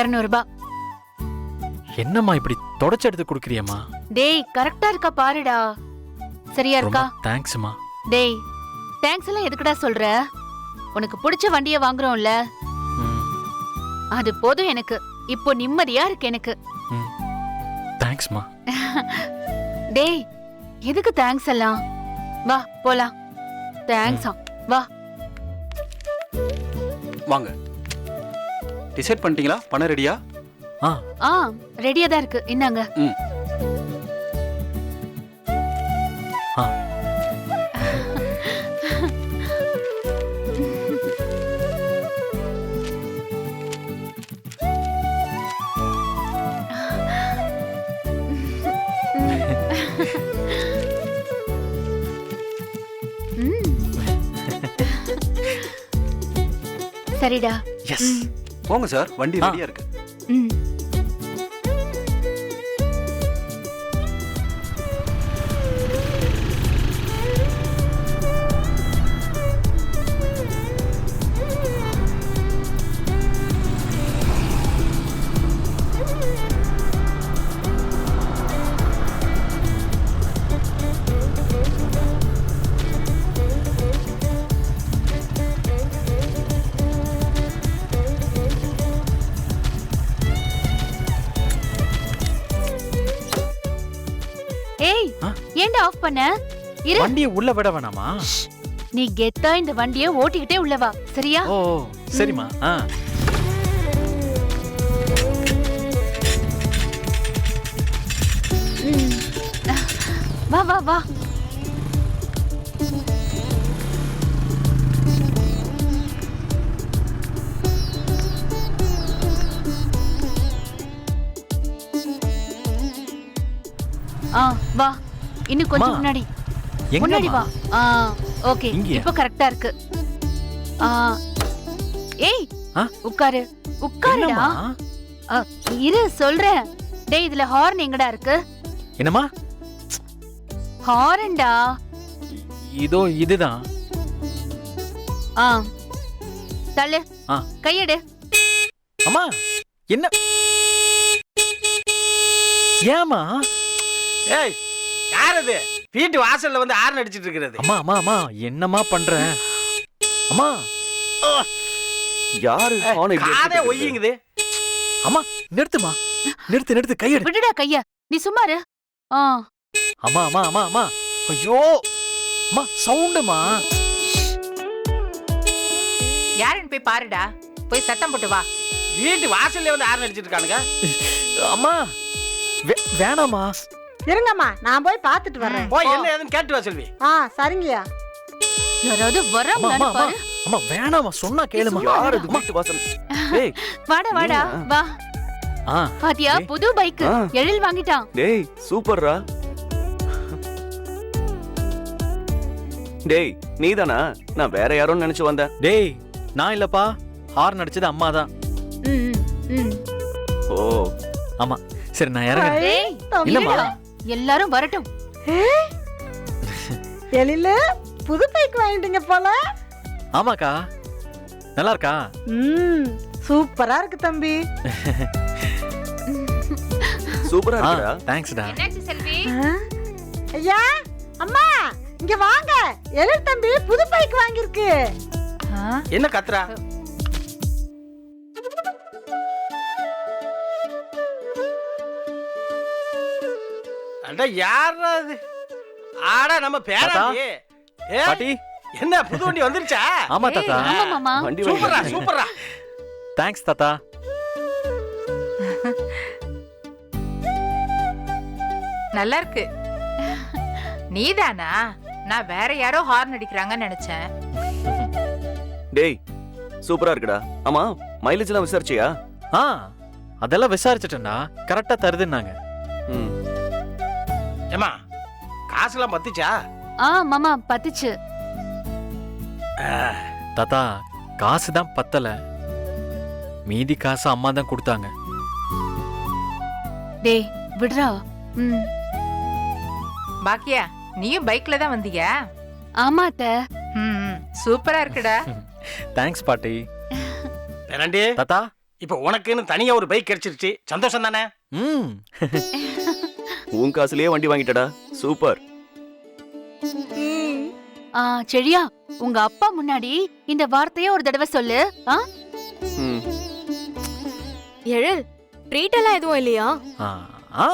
இருநூறு ரூபாய் என்னம்மா இப்படி தொடச்சு எடுத்து கொடுக்குறியம்மா? டேய் கரெக்டா இருக்கா பாருடா. சரியா இருக்கா? தேங்க்ஸ்மா. டேய் தேங்க்ஸ் எல்லாம் எதுக்குடா சொல்ற? உனக்கு பிடிச்ச வண்டிய வாங்குறோம்ல. அது போதும் எனக்கு. இப்போ நிம்மதியா இருக்கு எனக்கு. தேங்க்ஸ்மா. டேய் எதுக்கு தேங்க்ஸ் எல்லாம்? வா போலாம். தேங்க்ஸா. வா. வாங்க. டிசைட் பண்ணிட்டீங்களா? பணம் ரெடியா ஆ. ஆ ரெடியா தான் இருக்கு. இந்தாங்க. ம். ஆ. சரிடா. எஸ் போங்க சார் வண்டி. ரெடியா இருக்கு ம் பண்ண? இரு. வண்டியை உள்ள விட வேணாமா? நீ கெத்தா இந்த வண்டிய ஓட்டிக்கிட்டே உள்ள வா. சரியா? ஓ சரிம்மா. ஆ. ம். வா வா வா. ஆ வா. இன்னும் கொஞ்சம் முன்னாடி. முன்னாடி வா. ஆ ஓகே? இப்போ கரெக்டா இருக்கு. ஆ ஏய்? உட்காரு. உட்காருடா. இரு சொல்றேன். டேய் இதுல ஹார்ன் எங்கடா இருக்கு? என்னம்மா? ஹாரன்டா? இதோ இதுதான். ஆ. தள்ளு. ஆ. கையெடு. அம்மா என்ன? ஏமா ஏய் யார் அது வீட்டு வாசல்ல வந்து ஆரன் அடிச்சிட்டு இருக்கிறது. அம்மா அம்மா அம்மா என்னம்மா பண்ற? அம்மா. யாரு இப்படி காதே ஒய்யுங்குது. அம்மா நிறுத்துமா நிறுத்து நிறுத்து கையெடு விடுடா கைய. நீ சும்மாரு ஆ. அம்மா அம்மா அம்மா அம்மா. ஐயோ. அம்மா சவுண்டுமா? யாருன்னு போய் பாருடா. போய் சத்தம் போட்டு வா. வீட்டு வாசல்ல வந்து ஆரன் அடிச்சிட்டு இருக்கானுங்க. அம்மா வே- வேணாம்மா. இருங்கம்மா நான் போய் பார்த்துட்டு வர்றேன். போய் என்ன ஏதுன்னு கேட்டு வா செல்வி? ஆ சரிங்கய்யா. யாராவது அம்மா வராங்களான்னு பாரு அம்மா வேணாம்மா சொன்னா கேளுமா. யார் இது வீட்டு வாசல்? டேய் வாடா வாடா? வா. ஆ. பாத்தியா. புது பைக். எழில் வாங்கிட்டான். டேய் சூப்பர்ரா. டேய் நீதானா? நான் வேற யாரோன்னு நினைச்சு வந்தேன். டேய் நான் இல்லப்பா. ஹார்ன் அடிச்சது அம்மா தான். ம், ம், ம். ஓ. ஆமா. சரி நான் இறங்குறேன். டேய், இல்லம்மா. எல்லாரும் வரட்டும். எழிலு புது பைக் வாங்கிட்டீங்க போல. ஆமாக்கா. நல்லா இருக்கா ம் சூப்பரா இருக்கு தம்பி. சூப்பரா இருக்குடா. தேங்க்ஸ்டா என்னாச்சு செல்வி? ஐயா அம்மா இங்க வாங்க. எழில் தம்பி புது பைக் வாங்கியிருக்கு. என்ன கத்துறா? அட யாரா இது? ஆடா நம்ம பேராண்டி. ஏ பாட்டி. என்ன புது வண்டி வந்துருச்சா? ஆமா தாத்தா. ஆமா மாமா. வண்டி சூப்பரா. சூப்பரா தேங்க்ஸ் தாத்தா. நல்லா இருக்கு நீதானா? நான் வேற யாரோ ஹார்ன் அடிக்கிறாங்கன்னு நினைச்சேன். டேய் சூப்பரா இருக்குடா. ஆமா மைலேஜ் எல்லாம் விசாரிச்சியா? ஆ அதெல்லாம் விசாரிச்சிட்டேன்டா. கரெக்டா தருதுன்னாங்க. ம். ஏமா காசுலாம் பத்துச்சா? ஆ மாமா பத்துச்சு. தாத்தா காசு தான் பத்தல. மீதி காசு அம்மா தான் கொடுத்தாங்க. டேய் விடுறா. ம். பாக்கியா நீயும் பைக்ல தான் வந்தியா? ஆமா அத்தை ம். சூப்பரா இருக்குடா. தேங்க்ஸ் பாட்டி. தாத்தா. இப்ப உனக்குன்னு தனியா ஒரு பைக் கிடைச்சிருச்சு. சந்தோஷம் தானே? ம். உன் காசுலயே வண்டி வாங்கிட்டடா. சூப்பர். ஆ செழியா உங்க அப்பா முன்னாடி இந்த வார்த்தைய ஒரு தடவை சொல்லு. ஆ? ம். எழில் ட்ரீட் எல்லாம் எதுவும் இல்லையா? ஆ ஆ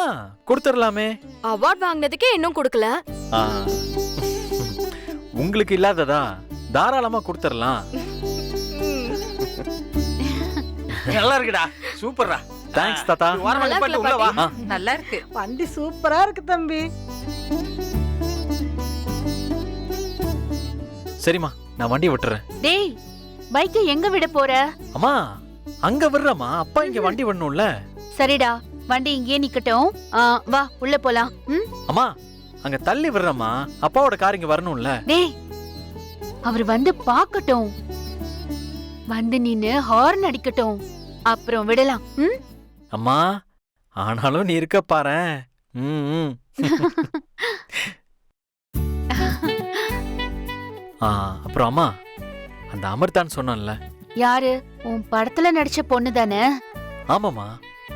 கொடுத்துடலாமே. அவார்ட் வாங்கினதுக்கே இன்னும் கொடுக்கல. ஆ. உங்களுக்கு இல்லாததா? தாராளமா கொடுத்துடலாம். நல்லா இருக்குடா. சூப்பர்டா தேங்க்ஸ் தாத்தா. ஓரமா நிப்பாட்டு, உள்ள வா நல்லா இருக்கு வண்டி சூப்பரா இருக்கு தம்பி. சரிம்மா நான் வண்டி விட்டுறேன். டேய் பைக்கை எங்க விட போற? அம்மா அங்க விடுறமா அப்பா இங்க வண்டி விடணும்ல. சரிடா வண்டி இங்கேயே நிக்கட்டும். ஆ, வா உள்ள போலாம். ம்? அம்மா அங்க தள்ளி விடுறமா அப்பாவோட கார் இங்க வரணும்ல. டேய் அவர் வந்து பார்க்கட்டும். வந்து நின்னு ஹார்ன் அடிக்கட்டும். அப்புறம் விடலாம். ம்? அம்மா ஆனாலும் நீ இருக்க பாரேன் ம். ஆ அப்புறம் அம்மா அந்த அமிர்தான்னு சொன்னான்ல. யாரு? உன் படத்துல நடிச்ச பொண்ணு தானே? ஆமாம்மா.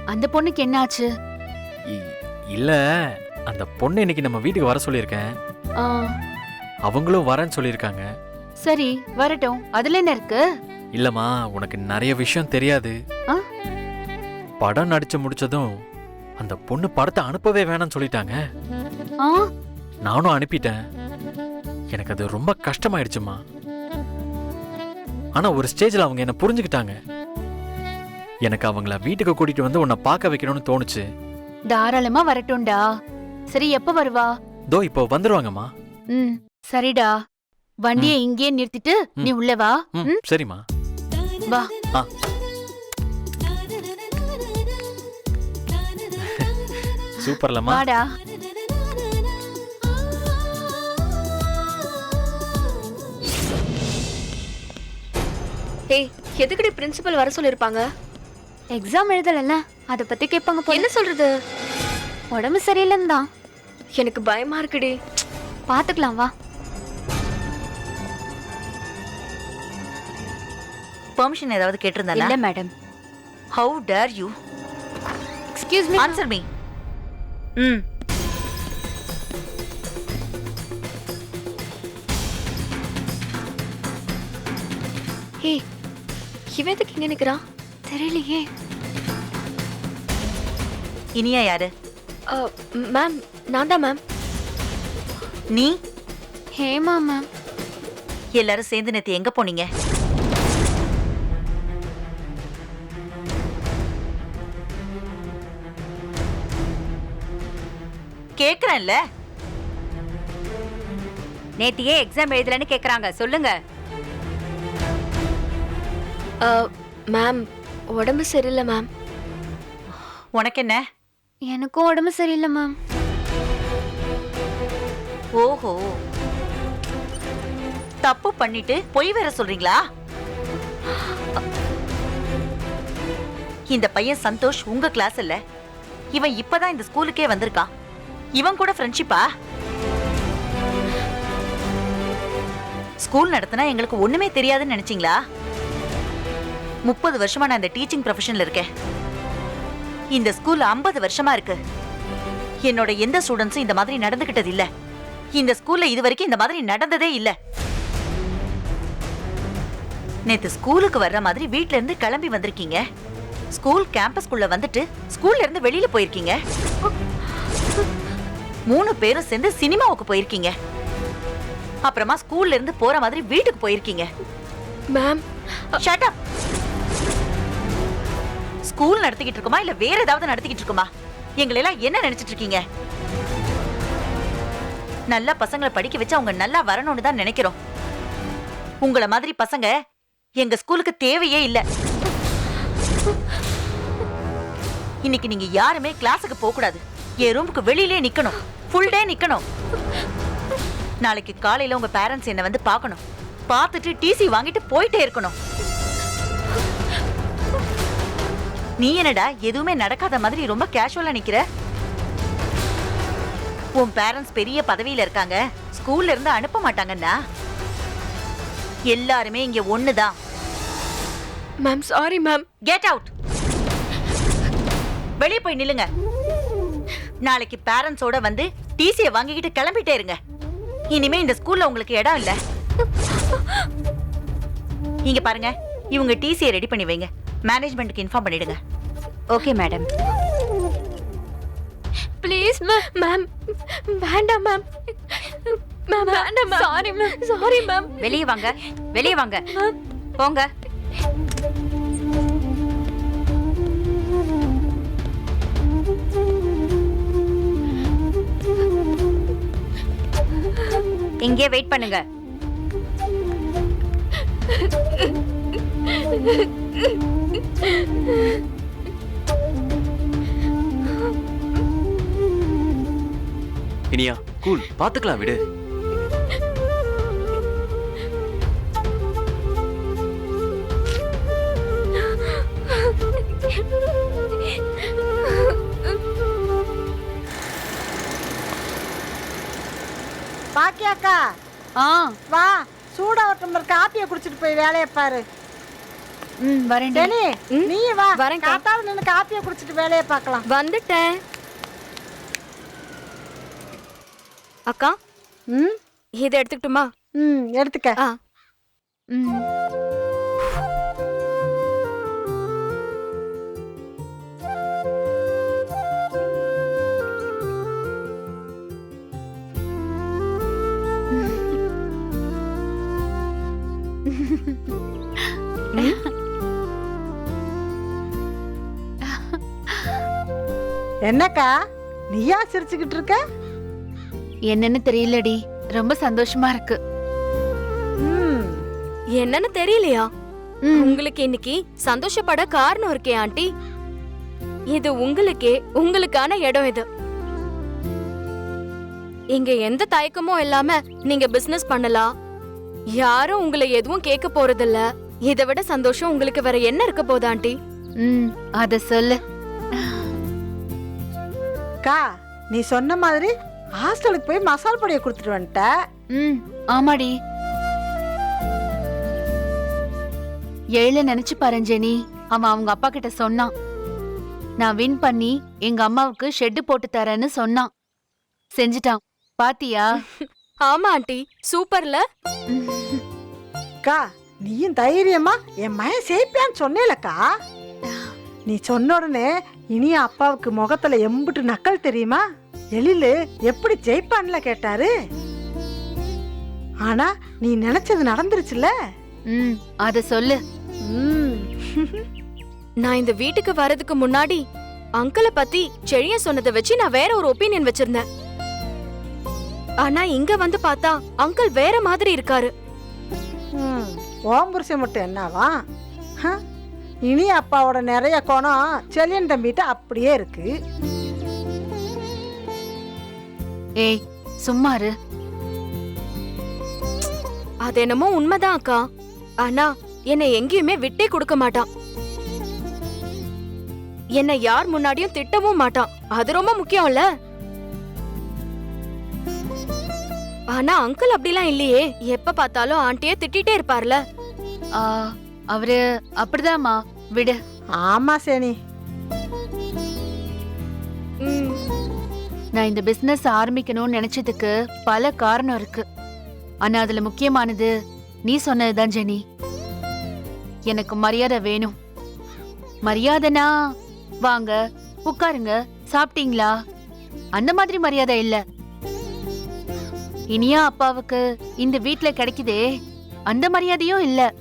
அந்த பொண்ணுக்கு என்னாச்சு? இ- இல்ல அந்த பொண்ணு இன்னைக்கு நம்ம வீட்டுக்கு வர சொல்லியிருக்கேன். ஆ, அவங்களும் வரேன்னு சொல்லியிருக்காங்க. சரி வரட்டும். அதுல என்ன இருக்கு? இல்லம்மா உனக்கு நிறைய விஷயம் தெரியாது. ஆ? படம் நடிச்சு முடிச்சதும் அந்த பொண்ணு படத்தை அனுப்பவே வேணாம்னு சொல்லிட்டாங்க. ஆ? நானும் அனுப்பிட்டேன். எனக்கு அது ரொம்ப கஷ்டமாயிடுச்சுமா. ஆனா ஒரு ஸ்டேஜ்ல அவங்க என்ன புரிஞ்சுக்கிட்டாங்க. எனக்கு அவங்கள வீட்டுக்கு கூட்டிட்டு வந்து உன்னை பார்க்க வைக்கணும்னு தோணுச்சு. தாராளமா வரட்டும்டா. சரி எப்ப வருவா? தோ இப்போ வந்துருவாங்கம்மா. ம் சரிடா. வண்டியை இங்கேயே நிறுத்திட்டு. நீ உள்ள வா. ம் ம்? சரிம்மா. வா. ஆ. சூப்பர்லம்மா. வாடா. டேய் எதுக்குடி பிரின்சிபல் வர சொல்லிருப்பாங்க? எக்ஸாம் எழுதலல்ல? அத பத்தி கேட்பாங்க போல. என்ன சொல்றது? உடம்பு சரியில்லைன்னு தான். எனக்கு பயமா இருக்குடி. பாத்துக்கலாம் வா. பெர்மிஷன் ஏதாவது கேட்டிருந்தானா? இல்ல madam how dare you excuse me answer me hmm. Hey இவன் எதுக்கு இங்க நிக்கிறான்? தெரியலையே. இனியா யாரு? மேம் நான் தான் மேம் நீ? ஹேமா மேம் எல்லாரும் சேர்ந்து நேத்து எங்க போனீங்க? கேக்குறேன்ல நேத்து ஏன் எக்ஸாம் எழுதலன்னு கேக்குறாங்க. சொல்லுங்க. மேம் உடம்பு சரியில்லை மேம் உனக்கு என்ன எனக்கும் உடம்பு சரியில்லை மேம் ஓஹோ. தப்பு பண்ணிட்டு பொய் வேற சொல்றீங்களா? இந்த பையன் சந்தோஷ் உங்க கிளாஸ் இல்ல. இவன் இப்பதான் இந்த ஸ்கூலுக்கே வந்திருக்கான். இவன் கூட ஃப்ரெண்ட்ஷிப்பா ஸ்கூல் நடத்தினா எங்களுக்கு ஒண்ணுமே தெரியாதுன்னு நினைச்சீங்களா? முப்பது வருஷமா நான் இந்த டீச்சிங் ப்ரொஃபஷன்ல இருக்கேன். இந்த ஸ்கூல் ஐம்பது வருஷமா இருக்கு. என்னோட எந்த ஸ்டூடெண்ட்ஸும் இந்த மாதிரி நடந்துகிட்டது இல்ல. இந்த ஸ்கூல்ல இது வரைக்கும் இந்த மாதிரி நடந்ததே இல்ல. நேத்து ஸ்கூலுக்கு வர்ற மாதிரி வீட்ல இருந்து கிளம்பி வந்திருக்கீங்க. ஸ்கூல் கேம்பஸ்குள்ள வந்துட்டு ஸ்கூல்ல இருந்து வெளியில போயிருக்கீங்க. மூணு பேரும் சேர்ந்து சினிமாவுக்கு போயிருக்கீங்க. அப்புறமா ஸ்கூல்ல இருந்து போற மாதிரி வீட்டுக்கு போயிருக்கீங்க. மேம் ஷட் அப் ஸ்கூல் நடத்திக்கிட்டு இருக்குமா? இல்ல வேற ஏதாவது நடத்திக்கிட்டு இருக்குமா? எங்களை எல்லாம் என்ன நினைச்சிட்டு இருக்கீங்க? நல்ல பசங்களை படிக்க வச்சு அவங்க நல்லா வரணும்னு தான் நினைக்கிறோம். உங்கள மாதிரி பசங்க எங்க ஸ்கூலுக்கு தேவையே இல்ல. இன்னைக்கு நீங்க யாருமே கிளாஸுக்கு போக கூடாது என் ரூமுக்கு வெளியிலே நிக்கணும். ஃபுல் டே நிக்கணும். நாளைக்கு காலையில உங்க பேரண்ட்ஸ் என்ன வந்து பார்க்கணும். பார்த்துட்டு டிசி வாங்கிட்டு போயிட்டே இருக்கணும். நீ என்னடா எதுவுமே நடக்காத மாதிரி ரொம்ப கேஷுவலா நிக்கிற? உன் பேரண்ட்ஸ் பெரிய பதவியில இருக்காங்க. ஸ்கூல்ல இருந்து அனுப்ப மாட்டாங்கன்னா? எல்லாருமே இங்க ஒண்ணுதான். Ma'am sorry ma'am get out வெளியே போய் நில்லுங்க. நாளைக்கு பேரண்ட்ஸோட வந்து டிசியை வாங்கிக்கிட்டு கிளம்பிட்டே இருங்க. இனிமே இந்த ஸ்கூல்ல உங்களுக்கு இடம் இல்ல. இங்க பாருங்க இவங்க டிசியை ரெடி பண்ணி வைங்க. மேனேஜ்மெண்ட்டுக்கு இன்ஃபார்ம் பண்ணிடுங்க. ஓகே மேடம் ப்ளீஸ் மேம் வேண்டாம் மேம் மேம் வேண்டாம் ma'am sorry ma'am sorry ma'am வெளியே வாங்க வெளியே வாங்க. போங்க. இங்கே வெயிட் பண்ணுங்க. இனியா கூல் பாத்துக்கலாம் விடு. காப்பியை குடிச்சிட்டு போய் வேலையை பாரு. ம் வரேன்டி. டெனி நீ வா. வரேன்க்கா. காத்தால நின்று காப்பியை குடிச்சிட்டு வேலையை பார்க்கலாம். வந்துட்டேன். அக்கா ம்? இதை எடுத்துக்கிட்டுமா? ம் எடுத்துக்க. ஆ. ம். என்னக்கா? நீயா சிரிச்சுக்கிட்டு இருக்க? என்னன்னு தெரியலடி. ரொம்ப சந்தோஷமா இருக்கு. ம். என்னன்னு தெரியலையா? ம். உங்களுக்கு இன்னைக்கு சந்தோஷப்பட காரணம் இருக்கே ஆண்டி. இது உங்களுக்கே உங்களுக்கான இடம் இது. இங்க எந்த தயக்கமும் இல்லாம நீங்க பிசினஸ் பண்ணலாம். யாரும் உங்களை எதுவும் கேட்க போறதில்ல. இதை விட சந்தோஷம் உங்களுக்கு வேற என்ன இருக்க போகுது ஆண்டி? ம் அத சொல்லு. அக்கா நீ சொன்ன மாதிரி ஹாஸ்டலுக்கு போய் மசால் பொடியை கொடுத்துட்டு வந்துட்ட. ம் ஆமாடி. ஏழு நினைச்சு பாரு ஜெனி. அவன் அவங்க அப்பா கிட்ட சொன்னான். நான் வின் பண்ணி எங்க அம்மாவுக்கு ஷெட்டு போட்டு தரேன்னு சொன்னான். செஞ்சுட்டான். பாத்தியா? ஆமா ஆண்டி. சூப்பர்ல. அக்கா நீயும் தைரியமா என் மயன் சேப்பியான்னு சொன்னேலக்கா. நீ சொன்ன உடனே இனிய அப்பாவுக்கு முகத்துல எம்புட்டு நக்கல் தெரியுமா? எழிலு எப்படி ஜெயிப்பான்ல கேட்டாரு? ஆனா நீ நினைச்சது நடந்துருச்சுல ம் அத சொல்லு. ம். நான் இந்த வீட்டுக்கு வரதுக்கு முன்னாடி அங்கிளை பத்தி செழிய சொன்னதை வச்சு நான் வேற ஒரு ஒப்பீனியன் வச்சிருந்தேன். ஆனா இங்க வந்து பார்த்தா அங்கிள் வேற மாதிரி இருக்காரு. ம், ஓம் புருஷன் மட்டும் என்னவா? இனி அப்பாவோட நிறைய குணம் செல்லியன் தம்பிட்ட அப்படியே இருக்கு. ஏய் சும்மா இரு. அது என்னமோ உண்மைதான் அக்கா. ஆனா என்னை எங்கேயுமே விட்டே கொடுக்க மாட்டான். என்னை யார் முன்னாடியும் திட்டவும் மாட்டான். அது ரொம்ப முக்கியம்ல. ஆனா அங்கிள் அப்படிலாம் இல்லையே. எப்ப பார்த்தாலும் ஆண்டியே திட்டிட்டே இருப்பார்ல. ஆ, அவரு அப்படிதாம்மா. விடு. ஆமா சேனி. நான் இந்த பிசினஸ் ஆரம்பிக்கணும்னு நினைச்சதுக்கு பல காரணம் இருக்கு. ஆனா அதுல முக்கியமானது நீ சொன்னதுதான் ஜெனி. எனக்கு மரியாதை வேணும். மரியாதைனா வாங்க உட்காருங்க சாப்பிட்டீங்களா? அந்த மாதிரி மரியாதை இல்ல. இனியா அப்பாவுக்கு இந்த வீட்ல கிடைக்குதே அந்த மரியாதையும் இல்ல.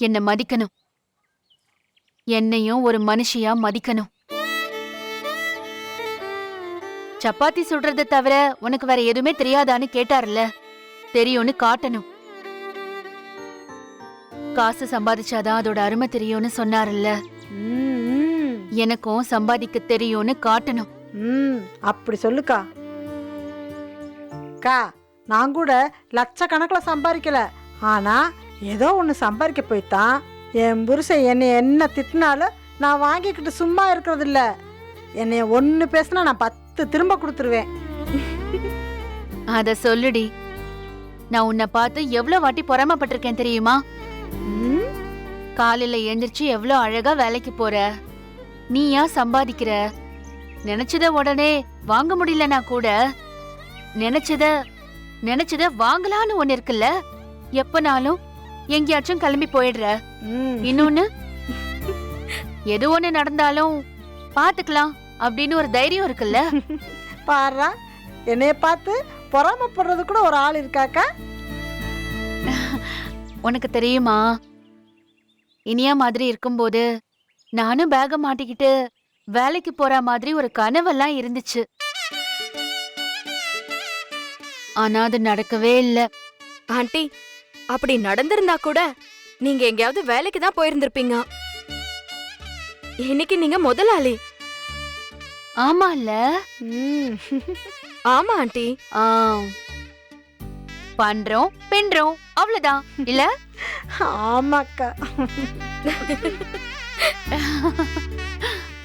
என்ன மதிக்கணும். என்னையும் ஒரு மனுஷியா மதிக்கணும். சப்பாத்தி சுடுறத தவிர உனக்கு வேற எதுவுமே தெரியாதான்னு கேட்டார்ல? தெரியும்னு காட்டணும். காசு சம்பாதிச்சாதான் அதோட அருமை தெரியும்னு சொன்னார்ல? எனக்கும் சம்பாதிக்க தெரியும்னு காட்டணும். ம் அப்படி சொல்லுக்கா. அக்கா நான் கூட லட்சக்கணக்கில் சம்பாதிக்கல. ஆனா ஏதோ ஒன்று சம்பாதிக்க போய்த்தான் என் புருஷன் என்னை என்ன திட்டினாலும் நான் வாங்கிக்கிட்டு சும்மா இருக்கிறது இல்ல என்னைய ஒன்று பேசினா நான் பத்து திரும்ப கொடுத்துருவேன். அத சொல்லுடி. நான் உன்னை பார்த்து எவ்வளவு வாட்டி பொறாமப்பட்டிருக்கேன் தெரியுமா? காலையில எந்திரிச்சு எவ்வளவு அழகா வேலைக்கு போற? நீ ஏன் சம்பாதிக்கிற? நினைச்சத உடனே வாங்க முடியலனா கூட நினைச்சத நினைச்சத வாங்கலான்னு ஒண்ணு இருக்குல்ல? எப்பனாலும் எங்கேயாச்சும் கிளம்பி போயிடுற. ம். இன்னொன்னு எது ஒண்ணு நடந்தாலும் பாத்துக்கலாம் அப்படின்னு ஒரு தைரியம் இருக்குல்ல? பாருடா என்னைய பார்த்து பொறாமப்படுறது கூட ஒரு ஆள் இருக்காக்கா? உனக்கு தெரியுமா? இனியா மாதிரி இருக்கும்போது நானும் பேக மாட்டிக்கிட்டு வேலைக்கு போற மாதிரி ஒரு கனவெல்லாம் இருந்துச்சு. ஆனா அது நடக்கவே இல்ல. ஆண்டி அப்படி நடந்திருந்தா கூட நீங்க எங்கேயாவது வேலைக்கு தான் போயிருந்திருப்பீங்க. இன்னைக்கு நீங்க முதலாளி. ஆமால ஆமா ஆண்டி. ஆ. பண்றோம் பின்றோம் அவ்வளவுதான். இல்ல? ஆமாக்கா.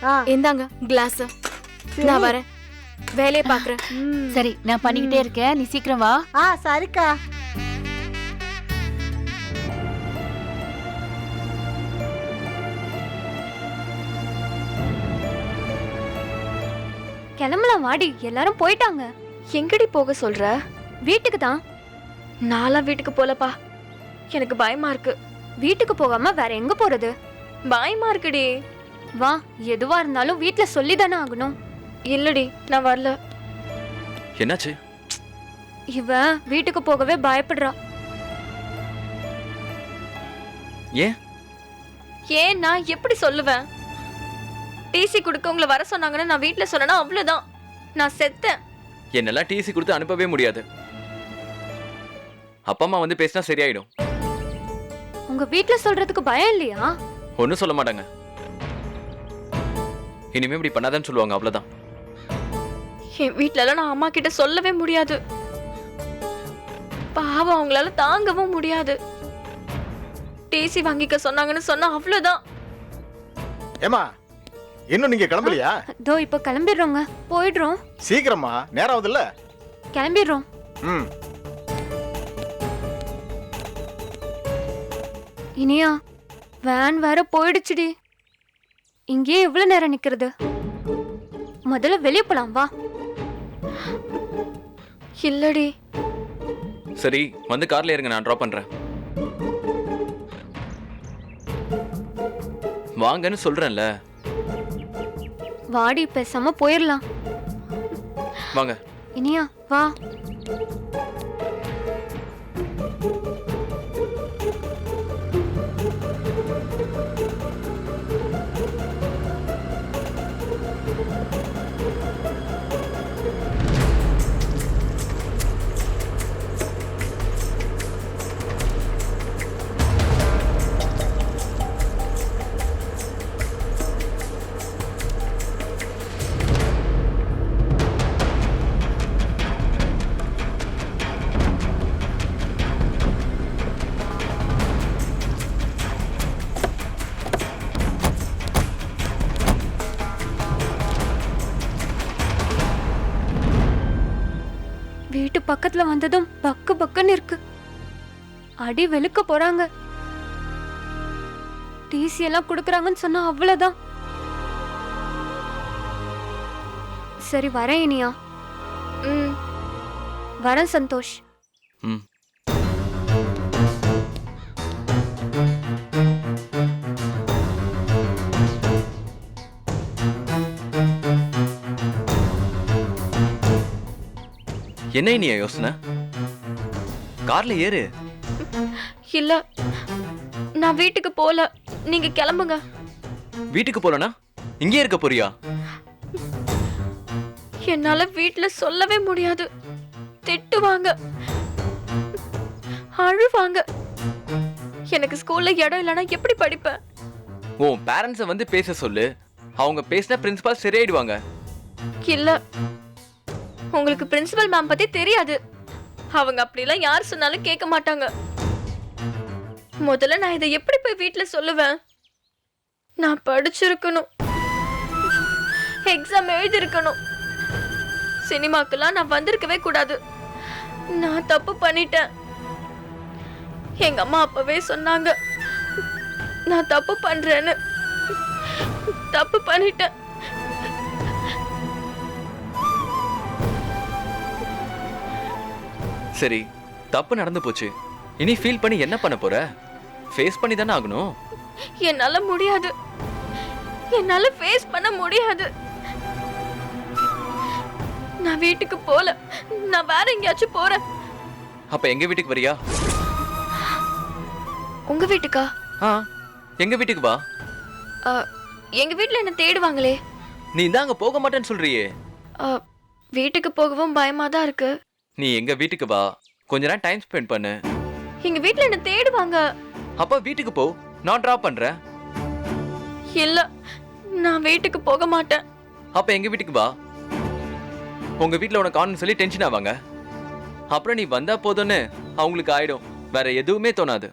ஆ. இந்தாங்க கிளாஸ். நான் வரேன். வேலையை பாக்குறேன். சரி நான் பண்ணிக்கிட்டே இருக்கேன். நீ சீக்கிரம் வா. ஆ சரிக்கா. கிளம்பலாம் வாடி. எல்லாரும் போயிட்டாங்க. எங்கடி போக சொல்ற? வீட்டுக்கு தான். நான்லாம் வீட்டுக்கு போலப்பா. எனக்கு பயமா இருக்கு. வீட்டுக்கு போகாம வேற எங்க போறது? பயமா இருக்குடி. வா எதுவா இருந்தாலும் வீட்ல சொல்லி தானே ஆகணும். இல்லடி நான் வரல. என்னாச்சு? இவ வீட்டுக்கு போகவே பயப்படுறா. ஏன்? ஏன் நான் எப்படி சொல்லுவேன்? டிசி கொடுக்க உங்களை வர சொன்னாங்கன்னு நான் வீட்ல சொன்னேன்னா அவ்வளவுதான். நான் செத்தேன். என்னெல்லாம் டிசி கொடுத்து அனுப்பவே முடியாது. அப்பா அம்மா வந்து பேசினா சரியாயிடும். உங்க வீட்ல சொல்றதுக்கு பயம் இல்லையா? ஒன்றும் சொல்ல மாட்டாங்க. இனிமே இப்படி பண்ணாதான்னு சொல்லுவாங்க அவ்வளோதான் என் வீட்ல எல்லாம் நான் அம்மா கிட்ட சொல்லவே முடியாது. பாவம் அவங்களால தாங்கவும் முடியாது. டிசி வாங்கிக்க சொன்னாங்கன்னு சொன்னா அவ்வளவுதான். ஏமா இன்னும் நீங்க கிளம்பலையா? தோ இப்ப கிளம்பிடுறோங்க. போயிடுறோம். சீக்கிரமா. நேரம் ஆகுதுல்ல? கிளம்பிடுறோம். ம். இனியா வேன் வேற போயிடுச்சுடி. இங்கேயே எவ்வளவு நேரம் நிக்கிறது. முதல்ல வெளியே போலாம் வா. இல்லடி. சரி வந்து கார்ல இருங்க நான் ட்ராப் பண்றேன். வாங்கன்னு சொல்றேன்ல. வாடி பேசாம போயிடலாம் வாங்க. இனியா வா. பக்கத்துல வந்ததும் பக்கு பக்குன்னு இருக்கு. அடி வெளுக்க போறாங்க. டிசி எல்லாம் குடுக்கறாங்கன்னு சொன்னா அவ்வளவுதான். சரி வரேன் இனியா. ம். வரேன் சந்தோஷ். ம். என்ன இனிய யோசனை? கார்ல ஏறு. இல்ல நான் வீட்டுக்கு போல. நீங்க கிளம்புங்க. வீட்டுக்கு போலனா? இங்கே இருக்க போறியா? என்னால வீட்ல சொல்லவே முடியாது. திட்டுவாங்க. அழுவாங்க. எனக்கு ஸ்கூல்ல இடம் இல்லைன்னா எப்படி படிப்பேன்? உன் பேரண்ட்ஸை வந்து பேச சொல்லு. அவங்க பேசினா பிரின்சிபால் சரியாயிடுவாங்க இல்ல உங்களுக்கு பிரின்சிபல் மேம் பத்தி தெரியாது. அவங்க அப்படிலாம் யார் சொன்னாலும் கேட்க மாட்டாங்க. முதல்ல நான் இதை எப்படி போய் வீட்டில் சொல்லுவேன்? நான் படிச்சிருக்கணும். எக்ஸாம் எழுதியிருக்கணும். சினிமாக்கெல்லாம் நான் வந்திருக்கவே கூடாது. நான் தப்பு பண்ணிட்டேன். எங்க அம்மா அப்பவே சொன்னாங்க. நான் தப்பு பண்றேன்னு. தப்பு பண்ணிட்டேன். சரி தப்பு நடந்து போச்சு. இனி ஃபீல் பண்ணி என்ன பண்ண போற? ஃபேஸ் பண்ணி தானே ஆகணும். என்னால முடியாது. என்னால ஃபேஸ் பண்ண முடியாது. நான் வீட்டுக்கு போல. நான் வேற எங்கேயாச்சும் போறேன். அப்ப எங்க வீட்டுக்கு வரியா? உங்க வீட்டுக்கா? ஆ எங்க வீட்டுக்கு வா. அ, எங்க வீட்ல என்ன தேடுவாங்களே? நீ தான் அங்க போக மாட்டேன்னு சொல்றியே. அ, வீட்டுக்கு போகவும் பயமா தான் இருக்கு. நீ எங்க வீட்டுக்கு வா. கொஞ்ச நேரம் டைம் ஸ்பெண்ட் பண்ணு. எங்க வீட்ல என்ன தேடுவாங்க? அப்ப வீட்டுக்கு போ. நான் டிராப் பண்றேன். இல்ல நான் வீட்டுக்கு போக மாட்டேன். அப்ப எங்க வீட்டுக்கு வா. உங்க வீட்ல உனக்கு ஆன்னு சொல்லி டென்ஷன் ஆவாங்க. அப்புறம் நீ வந்தா போதும்னு அவங்களுக்கு ஆயிடும். வேற எதுவுமே தோணாது.